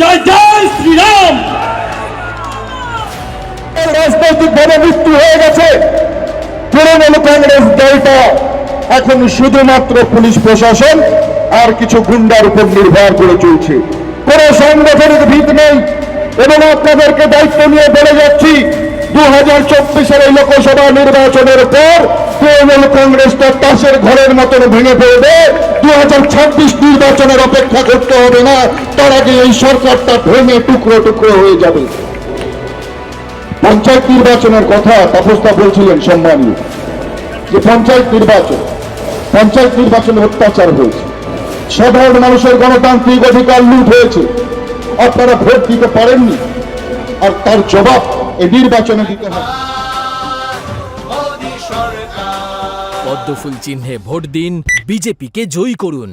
জয় জয় শ্রীরাম! রাজনৈতিক ভাবে মৃত্যু হয়ে গেছে। তৃণমূল কংগ্রেস দলটা এখন শুধুমাত্র পুলিশ প্রশাসন আর কিছু গুন্ডার উপর নির্ভর করে চলছে। কোন সাংগঠনিক ভিত নেই। এবং আপনাদেরকে দায়িত্ব নিয়ে বলে যাচ্ছি দু হাজার চব্বিশের এই লোকসভা নির্বাচনের পর তৃণমূল কংগ্রেসটা তাসের ঘরের মতন ভেঙে পড়বে। নির্বাচনের অপেক্ষা করতে হবে না, তার আগে এই সরকারটা ভেঙে টুকরো টুকরো হয়ে যাবে। পঞ্চায়েত নির্বাচনের কথা তাপসদা বলছিলেন সম্মানীয়, যে পঞ্চায়েত নির্বাচন, পঞ্চায়েত নির্বাচনে অত্যাচার হয়েছে। সাধারণ মানুষের গণতান্ত্রিক অধিকার লুট হয়েছে। আপনারা ভোট দিতে পারেননি, আর তার জবাব এই নির্বাচনে দিতে হবে। পদ্মফুল চিহ্নে ভোট দিন বিজেপিকে জয়ী করুন।